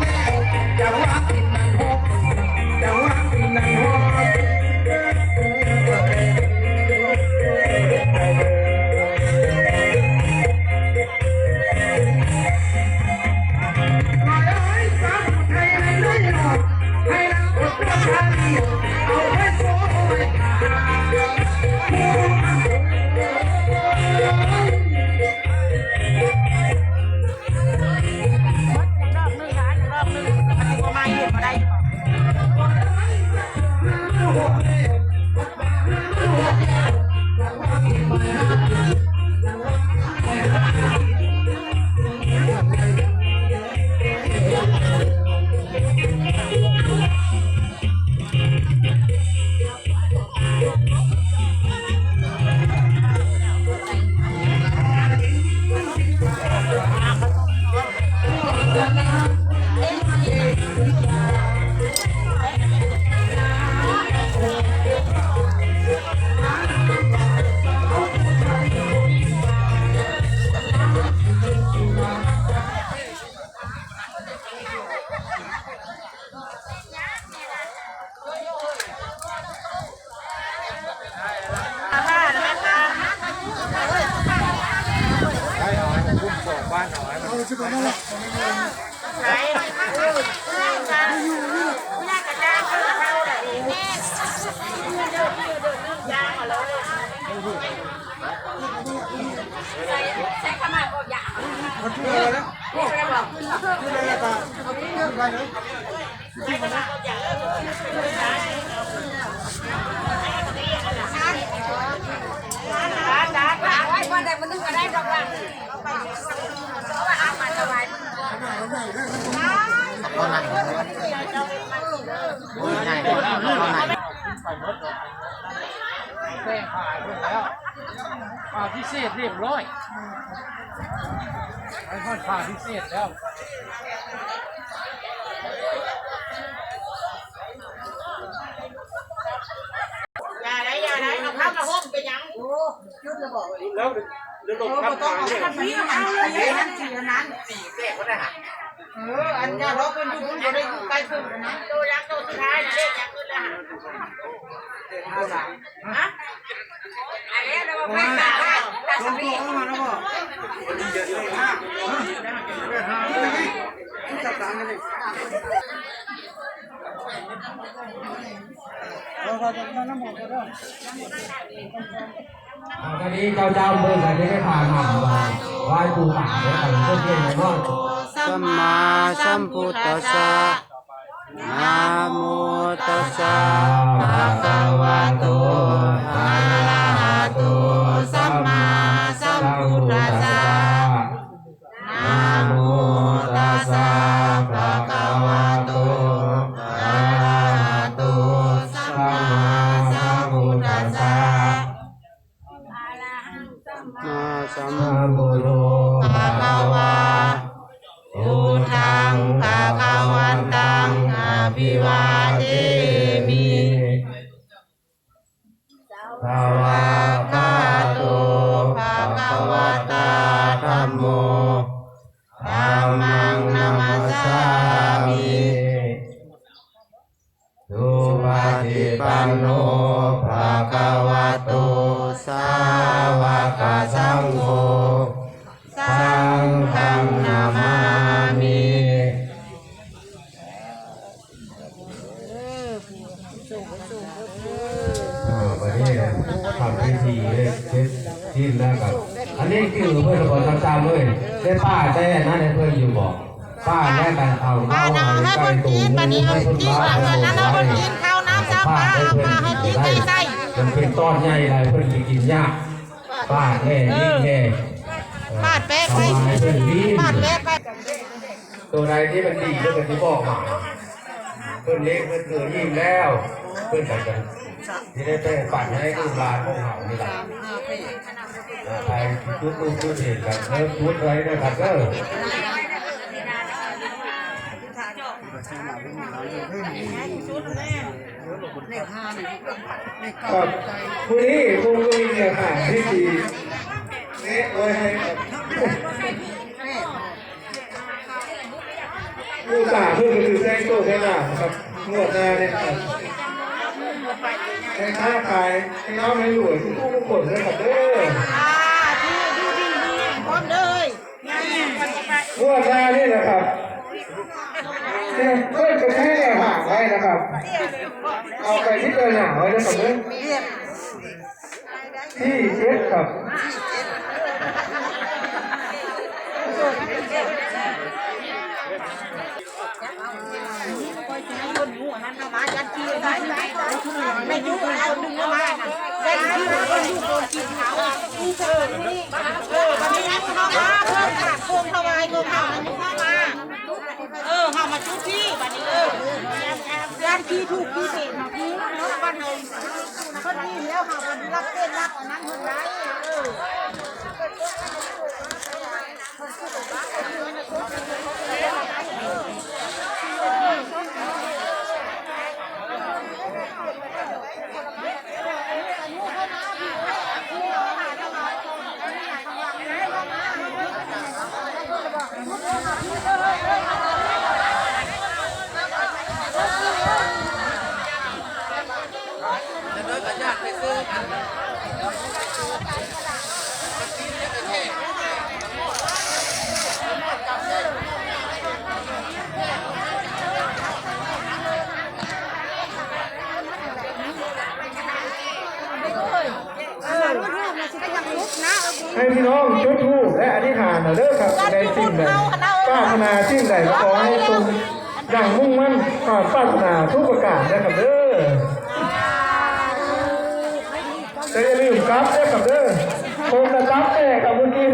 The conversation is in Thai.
แม่อย่าว่า เอาให้มั แป้งขายไปแล้วผ่าพิเศษเรียบร้อยไอ้ทอดผ่าพิเศษแล้วอย่าได้อย่าได้เอาข้าวมาห่มไปยังโอ้แล้วเดี๋ยวลงครับขายเนี่ยพี่เอาเลยนั่นสีนั้นสี่แก้ก็ได้ฮะเอออันนี้เราเป็นอยู่อยู่ได้อยู่ใกล้เพิ่มนะโตยักษ์โตสุดท้ายนะเลขยักษ์ขึ้นแล้ว ฮะอันนี้เราไม่ตาว่าตาสมีมาแล้วบ่เยอะเลยมากจับตามกันเลยเราพอจะมาน้ำหมก็ได้ตอนนี้เจ้าเจ้าเมื่อไหร่ได้ผ่านมาไหว้ปูป่าแล้วกันเพื่อนเพื่อนในห้องสัมมาสัมพุทธัสสะนะโม ตัสสะภะคะวะโตอะระหะโตสัมมาสัมพุทธัสสะนะโมตัสสะ เพื่อนบอกจำๆเลยได้ป้าได้นั่นให้เพื่อนอยู่บอกป้าแน่กันเอาป้าน้ำให้คนกินบันนี้เอาที่หลังนั้นเอาคนกินข้าวน้ำซ้ำป้าเอาป้าให้กินใส่ใส่มันเป็นต้อนใหญ่เลยเพื่อนกินยากป้าแน่ยิ่งแน่ป้าแป๊ะไปเอามาให้าแป๊ะไปตัวใดที่มันดีเพื่อนที่บอกมาเพื่อนเล็กเพื่อนเกิดยิ่งแล้ว เพื่อนกันกัน ที่ได้ไปปั่นให้ลูกหลานพวกเขานี่แหละอ่าไปทุกลูกทุกเหตุกันเริ่มทุกไว้นะครับเด้อครับผู้นี้คงจะมีเนื้อหาที่ดีเนะไว้ให้กับผู้สาเพื่อนก็คือแซงโต้แซงหน้าครับงวดหน้าเนี่ยครับ ในค้าขายให้น้องให้รวยทุกผู้ทุกคนเลยครับเด้ออ่าที่ดูดีนี่พร้อมเลยงวดหน้านี่นะครับเนี่ยเพื่อนก็แค่ห่างไว้นะครับ เอาไปที่เจอหนาไว้นะครับเนอะที่เจ็ดครับไอยุ่งเอาดึงเข้ามาน่ะได้ที่คนอยู่โดนกินเขาเออเออวันนี้เข้ามาเพิ่มขาดโคมถวายโคมเข้ามาเข้ามาเออเข้ามาชุดที่วันนี้เออร้านที่ถูกที่เด็ดมาที่เนาะบ้านเฮาคนนี้แล้วค่ะวันนี้รับเต้นรับอันนั้นคนไร้เออ ให้พี่น้องจุดธูปและอธิษฐานหน่อยเด้อครับในสิ่งใดปรารถนาสิ่งใดก็ขอให้ตรงอย่างมุ่งมั่นความปรารถนาทุกประการนะครับเด้อแต่อย่าลืมกลับเด้อครับเด้อคงจะกลับแน่ครับเมื่อกี้